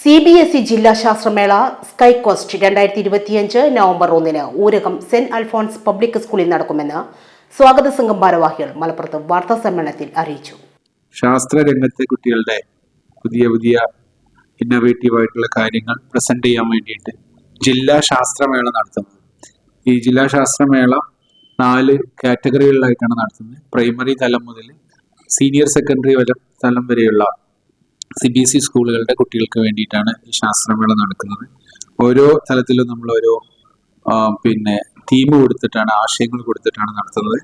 C B S E ജില്ലാ ശാസ്ത്രമേള sky cost രണ്ടായിരത്തി ഇരുപത്തിയഞ്ച് നവംബർ ഒന്നിന് ഊരകം സെന്റ് അൽഫോൺസ് പബ്ലിക് സ്കൂളിൽ നടക്കുമെന്ന് സ്വാഗത സംഘം ഭാരവാഹികൾ മലപ്പുറത്ത് വാർത്താ സമ്മേളനത്തിൽ അറിയിച്ചു. ശാസ്ത്ര രംഗത്തെ കുട്ടികളുടെ പുതിയ പുതിയ ഇന്നോവേറ്റീവ് ആയിട്ടുള്ള കാര്യങ്ങൾ പ്രസന്റ് ചെയ്യാൻ വേണ്ടിയിട്ട് ജില്ലാ ശാസ്ത്രമേള നടത്തുന്നത്. ഈ ജില്ലാ ശാസ്ത്രമേള നാല് കാറ്റഗറികളിലായിട്ടാണ് നടത്തുന്നത്. പ്രൈമറി തലം മുതൽ സീനിയർ സെക്കൻഡറി തലം വരെയുള്ള സി ബി എസ് ഇ സ്കൂളുകളുടെ കുട്ടികൾക്ക് വേണ്ടിയിട്ടാണ് ഈ ശാസ്ത്രമേള നടക്കുന്നത്. ഓരോ തലത്തിലും നമ്മൾ ഓരോ പിന്നെ തീം കൊടുത്തിട്ടാണ് ആശയങ്ങൾ കൊടുത്തിട്ടാണ് നടത്തുന്നത്.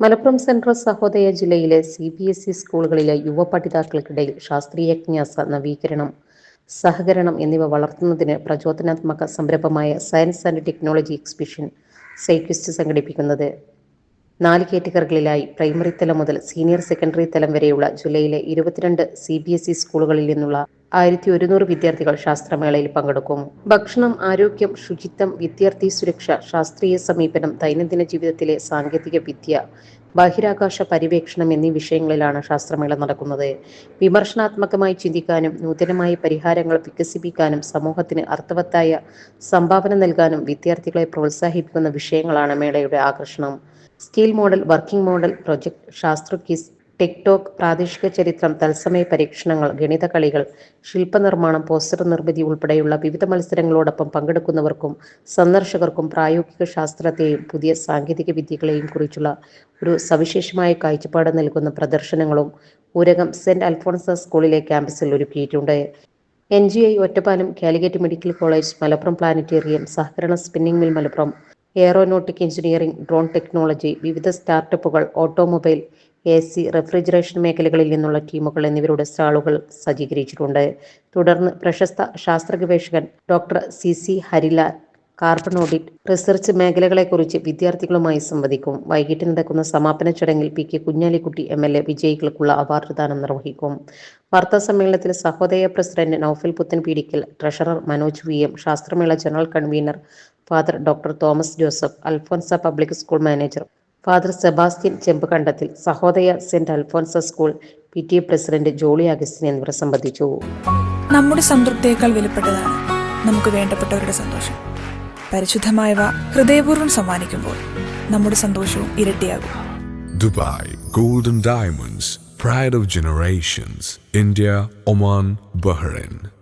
മലപ്പുറം സെൻട്രൽ സഹോദയ ജില്ലയിലെ സി ബി എസ് ഇ സ്കൂളുകളിലെ യുവ പഠിതാക്കൾക്കിടയിൽ ശാസ്ത്രീയജ്ഞാസ നവീകരണം സഹകരണം എന്നിവ വളർത്തുന്നതിന് പ്രചോദനാത്മക സംരംഭമായ സയൻസ് ആൻഡ് ടെക്നോളജി എക്സിബിഷൻ സൈക്വിസ്റ്റ് സംഘടിപ്പിക്കുന്നത്. നാല് കാറ്റഗറികളിലായി പ്രൈമറി തലം മുതൽ സീനിയർ സെക്കൻഡറി തലം വരെയുള്ള ജില്ലയിലെ ഇരുപത്തിരണ്ട് സി ബി എസ് ഇ സ്കൂളുകളിൽ നിന്നുള്ള ആയിരത്തി ഒരുന്നൂറ് വിദ്യാർത്ഥികൾ ശാസ്ത്രമേളയിൽ പങ്കെടുക്കും. ഭക്ഷണം ആരോഗ്യം ശുചിത്വം വിദ്യാർത്ഥി സുരക്ഷ ശാസ്ത്രീയ സമീപനം ദൈനംദിന ജീവിതത്തിലെ സാങ്കേതിക വിദ്യ ബഹിരാകാശ പര്യവേക്ഷണം എന്നീ വിഷയങ്ങളിലാണ് ശാസ്ത്രമേള നടക്കുന്നത്. വിമർശനാത്മകമായി ചിന്തിക്കാനും നൂതനമായ പരിഹാരങ്ങൾ വികസിപ്പിക്കാനും സമൂഹത്തിന് അർത്ഥവത്തായ സംഭാവന നൽകാനും വിദ്യാർത്ഥികളെ പ്രോത്സാഹിപ്പിക്കുന്ന വിഷയങ്ങളാണ് മേളയുടെ ആകർഷണം. Skill model working model project ശാസ്ത്ര ക്വിസ് ടെക്ടോക്ക് പ്രാദേശിക ചരിത്രം തത്സമയ പരീക്ഷണങ്ങൾ ഗണിത കളികൾ ശില്പനിർമ്മാണം പോസ്റ്റർ നിർമ്മിതി ഉൾപ്പെടെയുള്ള വിവിധ മത്സരങ്ങളോടൊപ്പം പങ്കെടുക്കുന്നവർക്കും സന്ദർശകർക്കും പ്രായോഗിക ശാസ്ത്രത്തെയും പുതിയ സാങ്കേതിക വിദ്യകളെയും കുറിച്ചുള്ള ഒരു സവിശേഷമായ കാഴ്ചപ്പാട് നൽകുന്ന പ്രദർശനങ്ങളും ഊരകം സെന്റ് അൽഫോൺസ സ്കൂളിലെ ക്യാമ്പസിൽ ഒരുക്കിയിട്ടുണ്ട്. N G I Ottapalam Calicut medical college Malappuram planetarium സഹകരണ spinning mill Malappuram aeronautic engineering drone technology വിവിധ സ്റ്റാർട്ടപ്പുകൾ ഓട്ടോമൊബൈൽ എ സി റെഫ്രിജറേഷൻ മേഖലകളിൽ നിന്നുള്ള ടീമുകൾ എന്നിവരുടെ സ്റ്റാളുകൾ സജ്ജീകരിച്ചിട്ടുണ്ട്. തുടർന്ന് പ്രശസ്ത ശാസ്ത്ര ഗവേഷകൻ doctor C C Harilal carbon audit research മേഖലകളെക്കുറിച്ച് വിദ്യാർത്ഥികളുമായി സംവദിക്കും. വൈകിട്ട് നടക്കുന്ന സമാപന ചടങ്ങിൽ P K Kunhalikutty M L A വിജയികൾക്കുള്ള award ദാനം നിർവഹിക്കും. വാർത്താ സമ്മേളനത്തിൽ Sahodaya president Noufal Puthan Peedikal treasurer Manoj V M ശാസ്ത്രമേള general convener father doctor Thomas Joseph Alphonsa public school manager father Sebastian Chempukandathil Sahodaya saint Alphonsus school P T A president Jolly Augustine എന്നിവർ സംബന്ധിച്ചു. നമ്മുടെ സംതൃപ്തിയേക്കാൾ വിലപ്പെട്ടതാണ് നമുക്ക് വേണ്ടപ്പെട്ടവരുടെ സന്തോഷം. പരിശുദ്ധമായവ ഹൃദയപൂർവം സമ്മാനിക്കുമ്പോൾ നമ്മുടെ സന്തോഷവും ഇരട്ടിയാകും. Dubai golden diamonds pride of generations India Oman Bahrain.